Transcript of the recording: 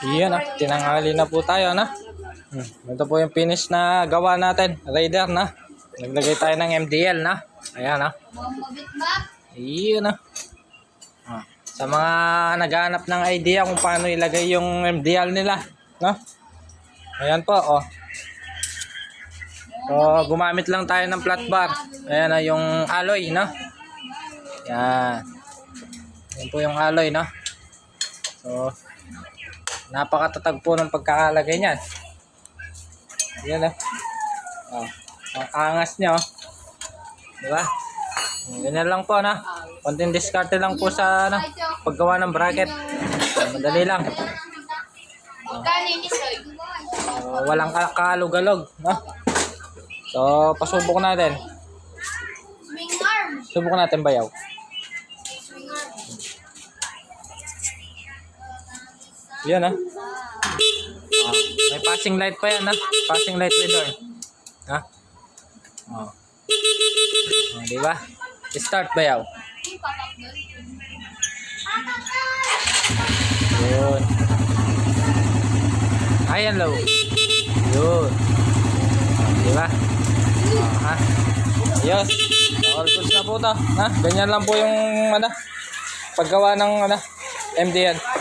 Iyan ah, tinanghali na po tayo na. Hmm. Ito po yung finish na gawa natin, Raider na. Naglagay tayo ng MDL na. Ayan ah. Iyan ah. Ah, Sa mga naghahanap ng idea kung paano ilagay yung MDL nila, no? Ayan po, oh. So, gumamit lang tayo ng flat bar. Ayan na yung alloy, no? Yan. Yan po yung alloy, no? So, napakatatag po ng pagkakalagay niyan. Yan, oh. Oh, ang angas niya, oh. Diba? Ganyan lang po, no? Konting diskarte lang po sa, ano, paggawa ng bracket. Madali lang. So, walang ka- kalog-alog, no? So, pasubok natin. Subok natin bayaw. Yan ah. Ah, may passing light pa yan ah. Passing light door. Ha? Oh. Oh, di ba? Start bayaw. Yun. Ayan low. Yun. Oh, di ba? Oh, ha? Ayos. All goods na po to. Ha? Ganyan lang po yung ano, paggawa ng ano, MDN.